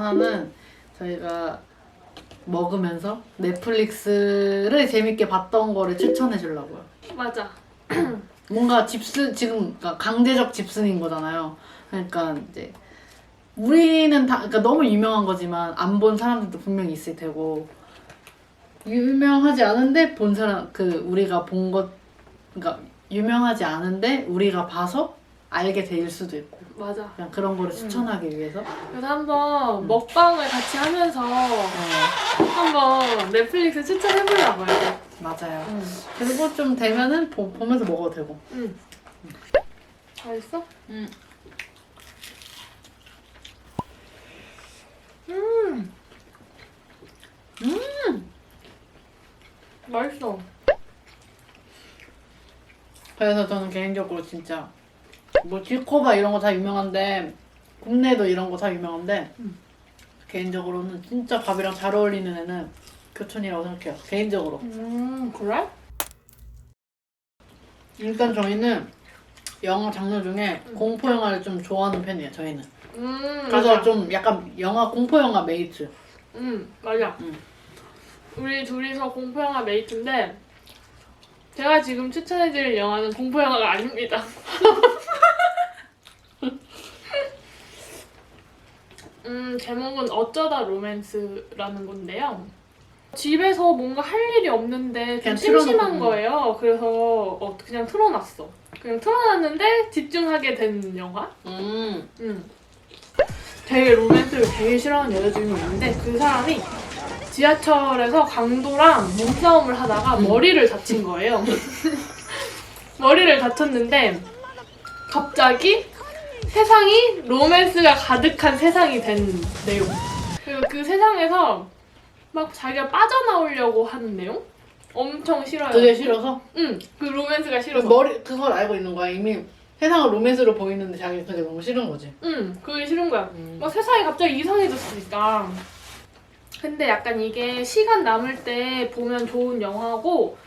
하나는 저희가 먹으면서 넷플릭스를 재밌게 봤던 거를 추천해 주려고요. 맞아. 뭔가 집순 지금 그러니까 강제적 집순인 거잖아요. 그러니까 이제 우리는 다 그러니까 너무 유명한 거지만 안 본 사람들도 분명히 있을 테고 유명하지 않은데 본 사람 그 우리가 본 것 그러니까 유명하지 않은데 우리가 봐서 알게 될 수도 있고 맞아. 그냥 그런 거를 추천하기 위해서 그래서 한번 먹방을 같이 하면서 어, 한번 넷플릭스 추천해보려고요. 맞아요. 응. 그리고 좀 되면은 보, 보면서 먹어도 되고. 응. 맛있어? 응. 음. 음. 맛있어. 그래서 저는 개인적으로 진짜 뭐 지코바 이런 거 다 유명한데 국내도 이런 거 다 유명한데 음. 개인적으로는 진짜 밥이랑 잘 어울리는 애는 교촌이라고 생각해요. 개인적으로. 음, 그래? 일단 저희는 영화 장르 중에 공포 영화를 좀 좋아하는 편이에요. 저희는. 음, 그래서 맞아. 좀 약간 영화 공포 영화 메이트. 음, 맞아. 음. 우리 둘이서 공포 영화 메이트인데 제가 지금 추천해드릴 영화는 공포 영화가 아닙니다. 음, 제목은 어쩌다 로맨스라는 건데요. 집에서 뭔가 할 일이 없는데 좀 그냥 심심한 틀어놓고, 거예요. 그래서 어, 그냥 틀어놨어. 그냥 틀어놨는데 집중하게 된 영화? 음. 응. 되게 로맨스를 되게 싫어하는 여자 주인공이 있는데 그 사람이 지하철에서 강도랑 몸싸움을 하다가 음. 머리를 다친 거예요. 머리를 다쳤는데 갑자기 세상이 로맨스가 가득한 세상이 된 내용. 그리고 그 세상에서 막 자기가 빠져나오려고 하는 내용? 엄청 싫어요. 그게 싫어서? 응, 그 로맨스가 그 싫어서. 머리 그걸 알고 있는 거야. 이미 세상을 로맨스로 보이는데 자기 그게 너무 싫은 거지. 응, 그게 싫은 거야. 음. 막 세상이 갑자기 이상해졌으니까. 근데 약간 이게 시간 남을 때 보면 좋은 영화고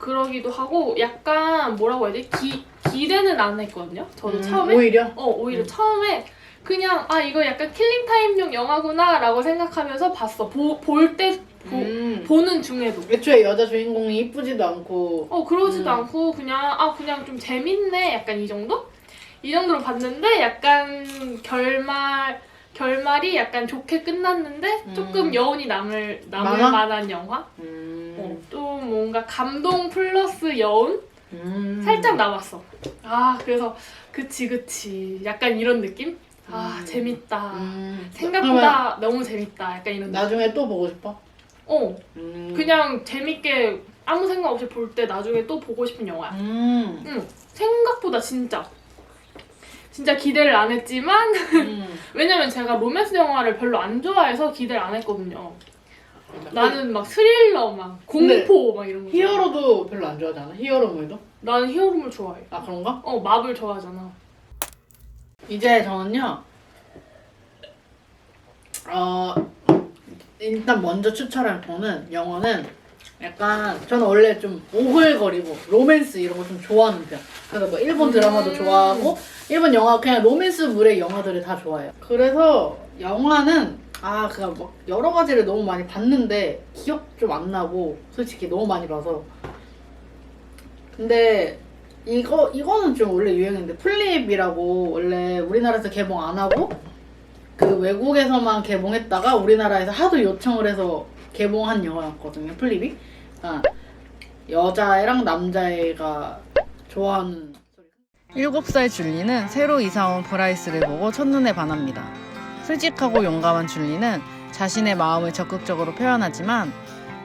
그러기도 하고 약간 뭐라고 해야 돼? 기, 기대는 안 했거든요. 저도 음, 처음에 오히려 어 오히려 음. 처음에 그냥 아 이거 약간 킬링 타임용 영화구나라고 생각하면서 봤어. 볼때 음. 보는 중에도. 애초에 여자 주인공이 이쁘지도 않고 어 그러지도 음. 않고 그냥 아 그냥 좀 재밌네 약간 이 정도? 이 정도로 봤는데 약간 결말 결말이 약간 좋게 끝났는데 음. 조금 여운이 남을 남을? 만한 영화? 음. 어, 또 뭔가 감동 플러스 여운 음. 살짝 남았어. 아 그래서 그치 그치 약간 이런 느낌? 아 음. 재밌다. 음. 생각보다 너무 재밌다. 약간 이런 느낌. 나중에 또 보고 싶어? 어 음. 그냥 재밌게 아무 생각 없이 볼 때 나중에 또 보고 싶은 영화야. 음. 응, 생각보다 진짜. 진짜 기대를 안 했지만, 음. 왜냐면 제가 로맨스 영화를 별로 안 좋아해서 기대를 안 했거든요. 나는 막 스릴러, 막 공포, 막 이런 거. 히어로도 별로 안 좋아하잖아. 히어로물도. 나는 히어로물 좋아해. 아 그런가? 어, 마블 좋아하잖아. 이제 저는요. 어 일단 먼저 추천할 거는 영화는 약간 저는 원래 좀 오글거리고 로맨스 이런 거 좀 좋아하는 편. 그래서 뭐 일본 드라마도 음. 좋아하고 일본 영화 그냥 로맨스물의 영화들을 다 좋아해요. 그래서 영화는 아 그냥 막 여러 가지를 너무 많이 봤는데 기억 좀 안 나고 솔직히 너무 많이 봐서 근데 이거 이거는 좀 원래 유행인데 플립이라고 원래 우리나라에서 개봉 안 하고 그 외국에서만 개봉했다가 우리나라에서 하도 요청을 해서 개봉한 영화였거든요. 플립이. 그러니까 여자애랑 남자애가 좋아하는 7살 줄리는 새로 이사 온 브라이스를 보고 첫눈에 반합니다. 솔직하고 용감한 줄리는 자신의 마음을 적극적으로 표현하지만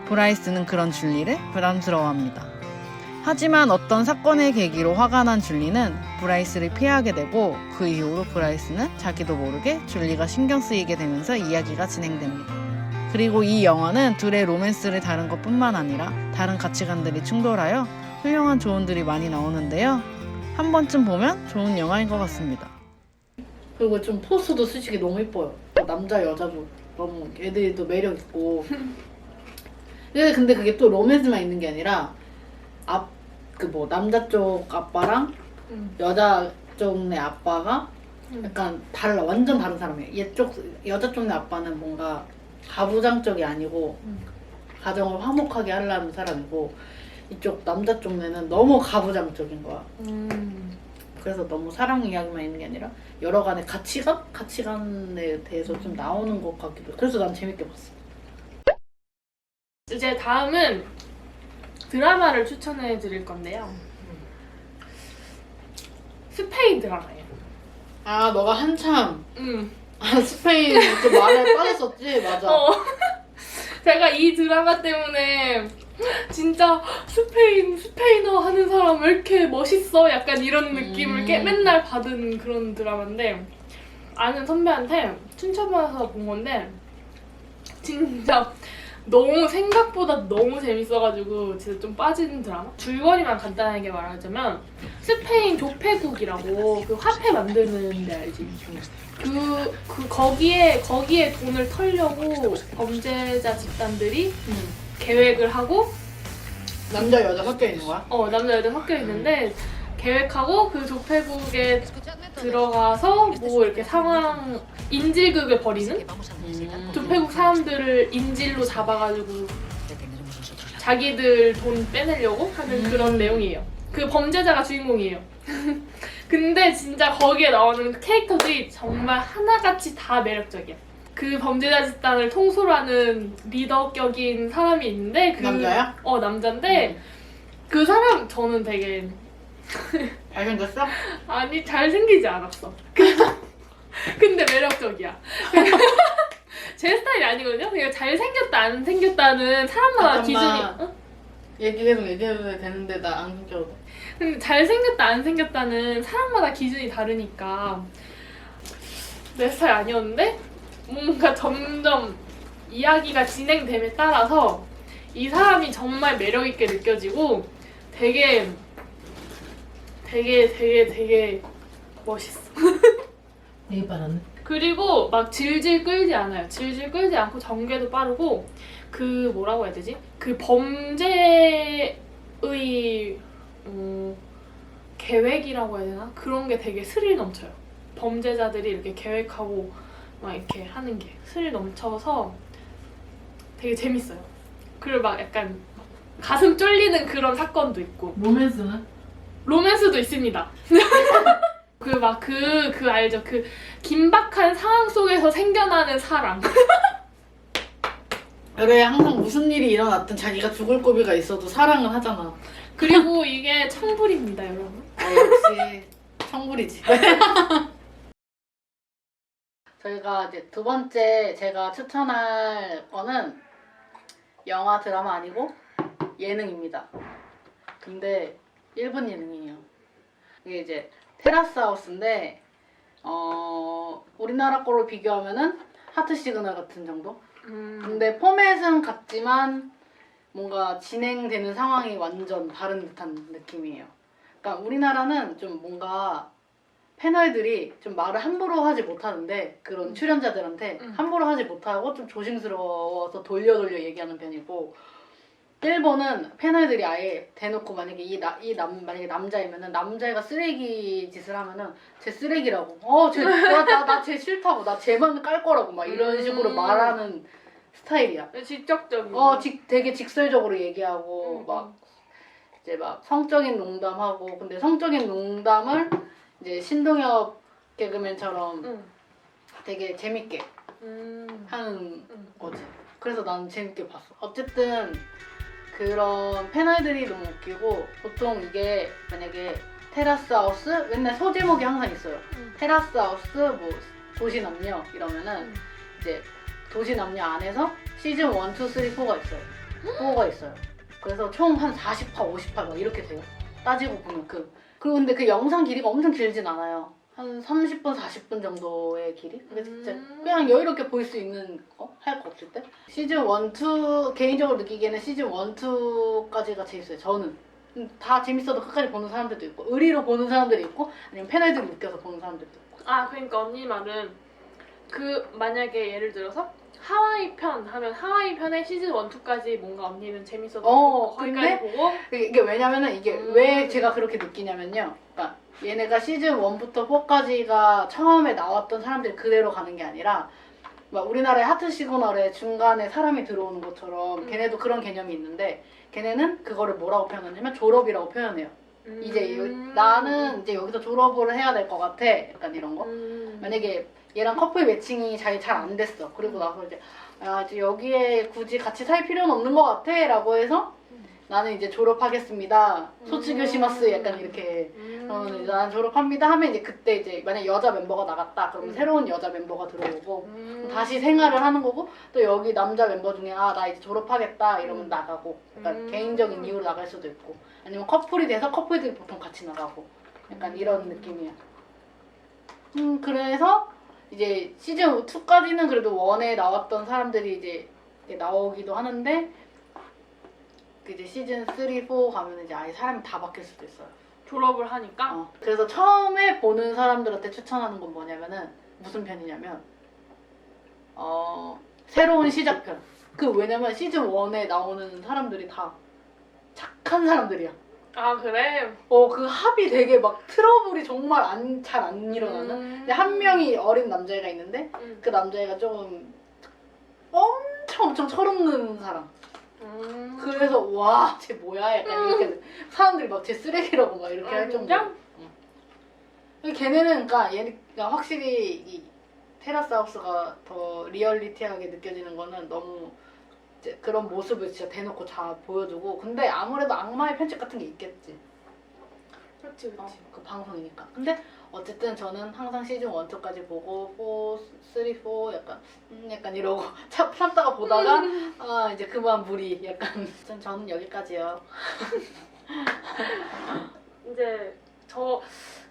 브라이스는 그런 줄리를 부담스러워합니다. 하지만 어떤 사건의 계기로 화가 난 줄리는 브라이스를 피하게 되고 그 이후로 브라이스는 자기도 모르게 줄리가 신경 쓰이게 되면서 이야기가 진행됩니다. 그리고 이 영화는 둘의 로맨스를 다룬 것 뿐만 아니라 다른 가치관들이 충돌하여 훌륭한 조언들이 많이 나오는데요. 한 번쯤 보면 좋은 영화인 것 같습니다. 그리고 좀 포스도 솔직히 너무 이뻐요. 남자 여자도 너무 애들도 매력 있고. 근데 근데 그게 또 로맨스만 있는 게 아니라 앞 그 뭐 남자 쪽 아빠랑 응. 여자 쪽의 아빠가 음. 약간 달라 완전 다른 사람이에요. 얘쪽 여자 쪽내 아빠는 뭔가 가부장 쪽이 아니고 음. 가정을 화목하게 하려는 사람이고 이쪽 남자 쪽내는 너무 가부장 쪽인 거야. 음. 그래서 너무 사랑 이야기만 있는 게 아니라 여러 간의 가치관? 가치관에 대해서 좀 나오는 것 같기도 해. 그래서 난 재밌게 봤어. 이제 다음은 드라마를 추천해 드릴 건데요. 스페인 드라마예요. 아, 너가 한참 음. 아, 스페인 그 말에 빠졌었지? 맞아. 어. 제가 이 드라마 때문에 진짜 스페인 스페인어 하는 사람 왜 이렇게 멋있어? 약간 이런 느낌을 음. 깨, 맨날 받은 그런 드라마인데 아는 선배한테 춘천받아서 본 건데 진짜 너무 생각보다 너무 재밌어가지고 진짜 좀 빠진 드라마. 줄거리만 간단하게 말하자면 스페인 조폐국이라고 그 화폐 만드는 데 알지? 그, 그 거기에 거기에 돈을 털려고 범죄자 집단들이 음. 계획을 하고 남자 여자 섞여 있는 거야? 어 남자 여자 섞여 있는데 계획하고 그 조폐국에 들어가서 뭐 이렇게 상황 인질극을 벌이는 음. 조폐국 사람들을 인질로 잡아가지고 자기들 돈 빼내려고 하는 음. 그런 내용이에요. 그 범죄자가 주인공이에요. 근데 진짜 거기에 나오는 캐릭터들이 정말 하나같이 다 매력적이야. 그 범죄자 집단을 통솔 하는 리더격인 사람이 있는데 그 남자야? 어 남자인데 그 사람 저는 되게 잘생겼어? 아니 잘생기지 않았어. 근데 매력적이야. 제 스타일이 아니거든요. 그냥 잘생겼다 안 생겼다는 사람마다 기준이 잠깐만. 어? 얘기 계속 얘기해도 되는데 나 안 웃겨도 돼. 근데 잘생겼다 안 생겼다는 사람마다 기준이 다르니까 내 스타일 아니었는데 뭔가 점점 이야기가 진행됨에 따라서 이 사람이 정말 매력 있게 느껴지고 되게 되게 되게 되게 멋있어. 되게 빠졌네. 그리고 막 질질 끌지 않아요. 질질 끌지 않고 전개도 빠르고 그 뭐라고 해야 되지? 그 범죄의 어, 계획이라고 해야 되나? 그런 게 되게 스릴 넘쳐요. 범죄자들이 이렇게 계획하고 막 이렇게 하는 게 스릴 넘쳐서 되게 재밌어요. 그리고 막 약간 가슴 쫄리는 그런 사건도 있고 로맨스는? 로맨스도 있습니다. 그 막 그 그 알죠? 그 긴박한 상황 속에서 생겨나는 사랑. 그래 항상 무슨 일이 일어났든 자기가 죽을 고비가 있어도 사랑을 하잖아. 그리고 이게 청불입니다, 여러분. 아, 역시 청불이지. 저희가 이제 두 번째 제가 추천할 거는 영화 드라마 아니고 예능입니다. 근데 일본 예능이에요. 이게 이제 테라스 하우스인데 어 우리나라 거로 비교하면은 하트 시그널 같은 정도? 음. 근데 포맷은 같지만 뭔가 진행되는 상황이 완전 다른 듯한 느낌이에요. 그러니까 우리나라는 좀 뭔가 패널들이 좀 말을 함부로 하지 못하는데 그런 음. 출연자들한테 음. 함부로 하지 못하고 좀 조심스러워서 돌려 돌려 얘기하는 편이고 일본은 패널들이 아예 대놓고 만약에 이남 만약에 남자이면은 남자애가 쓰레기 짓을 하면은 쟤 쓰레기라고 어쟤나나쟤 싫다고 나 쟤만 깔 거라고 막 이런 식으로 음. 말하는 스타일이야. 직접적인. 어, 직, 되게 직설적으로 얘기하고 음, 막 이제 막 성적인 농담하고 근데 성적인 농담을 이제 신동엽 개그맨처럼 음. 되게 재밌게 음. 하는 음. 거지. 그래서 나는 재밌게 봤어. 어쨌든 그런 패널들이 너무 웃기고 보통 이게 만약에 테라스 하우스 맨날 소제목이 항상 있어요. 음. 테라스 하우스 뭐 도시 남녀 이러면은 음. 이제 도시 남녀 안에서 시즌 1, 2, 3, 4가 있어요. 4가 있어요. 그래서 총 한 40화, 50화 막 이렇게 돼요. 따지고 보면 그 그리고 근데 그 영상 길이가 엄청 길진 않아요. 한 30분, 40분 정도의 길이? 근데 진짜 음. 그냥 여유롭게 볼 수 있는 거? 할 거 없을 때? 시즌 1, 2 개인적으로 느끼기에는 시즌 1, 2까지가 재밌어요. 저는. 음, 다 재밌어도 끝까지 보는 사람들도 있고 의리로 보는 사람들이 있고 아니면 패널들이 웃겨서 보는 사람들도 있고 아, 그러니까 언니 말은 그 만약에 예를 들어서 하와이 편 하면 하와이 편의 시즌 1, 2까지 뭔가 언니는 재밌어서 어, 거기까지 근데 보고 이게 왜냐면은 이게 음. 왜 제가 그렇게 느끼냐면요. 그러니까 얘네가 시즌 1부터 4까지가 처음에 나왔던 사람들이 그대로 가는 게 아니라 막 우리나라의 하트 시그널에 중간에 사람이 들어오는 것처럼 음. 걔네도 그런 개념이 있는데 걔네는 그거를 뭐라고 표현하냐면 졸업이라고 표현해요. 이제 요- 음. 나는 이제 여기서 졸업을 해야 될 것 같아. 약간 이런 거. 음. 만약에 얘랑 커플 매칭이 잘 잘 안 됐어. 그리고 나서 이제 야 이제 여기에 굳이 같이 살 필요는 없는 것 같아 라고 해서 음. 나는 이제 졸업하겠습니다. 소츠교시마스 약간 이렇게 음. 그러면 이제 난 졸업합니다 하면 이제 그때 이제 만약 여자 멤버가 나갔다 그러면 음. 새로운 여자 멤버가 들어오고 음. 다시 생활을 하는 거고 또 여기 남자 멤버 중에 아 나 이제 졸업하겠다 이러면 음. 나가고 약간 음. 개인적인 이유로 나갈 수도 있고 아니면 커플이 돼서 커플들이 보통 같이 나가고 약간 음. 이런 느낌이야. 음 그래서 이제 시즌 2까지는 그래도 원에 나왔던 사람들이 이제 나오기도 하는데 그 이제 시즌 3, 4 가면 이제 아예 사람이 다 바뀔 수도 있어요. 졸업을 하니까 어, 그래서 처음에 보는 사람들한테 추천하는 건 뭐냐면은 무슨 편이냐면 어 새로운 시작편. 그 왜냐면 시즌 1에 나오는 사람들이 다 착한 사람들이야. 아 그래 어 그 합이 되게 막 트러블이 정말 안 잘 안 일어나는. 음. 근데 한 명이 어린 남자애가 있는데 음. 그 남자애가 좀 엄청 엄청 철없는 사람. 음. 그래서 와 쟤 뭐야 약간 이렇게 사람들이 막 쟤 쓰레기라고 막 이렇게 아, 할 정도. 진짜? 걔네는 그러니까 얘가 확실히 이 테라스 하우스가 더 리얼리티하게 느껴지는 거는 너무 이제 그런 모습을 진짜 대놓고 다 보여주고 근데 아무래도 악마의 편집 같은 게 있겠지. 그렇지 어, 그렇지 그 방송이니까. 근데 어쨌든 저는 항상 시즌 1, 2까지 보고 4, 3, 4 약간 음, 약간 이러고 참, 참다가 보다가 아 이제 그만 무리 약간 전- 저는 여기까지요. 이제 저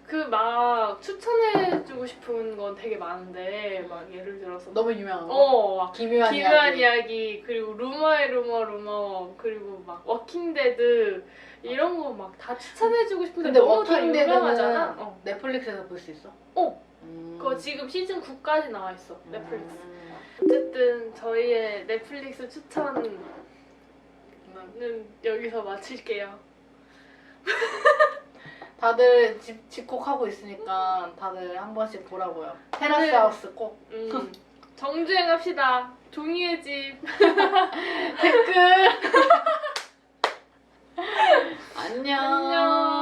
그 막 추천해주고 싶은 건 되게 많은데 막 예를 들어서 너무 유명한 거. 어막 기묘한, 기묘한 이야기. 이야기 그리고 루머의 루머 루머 그리고 막 워킹데드 이런 거 막 다 추천해주고 싶은데 근데 너무 다 워킹데드는 유명하잖아. 어. 넷플릭스에서 볼 수 있어? 어. 음. 그거 지금 시즌 9까지 나와 있어 넷플릭스. 음. 어쨌든 저희의 넷플릭스 추천은 음. 여기서 마칠게요. 다들 집, 집콕하고 있으니까 다들 한 번씩 보라고요. 테라스 네. 하우스 꼭. 음. 정주행합시다. 종이의 집. 댓글. 안녕. 안녕.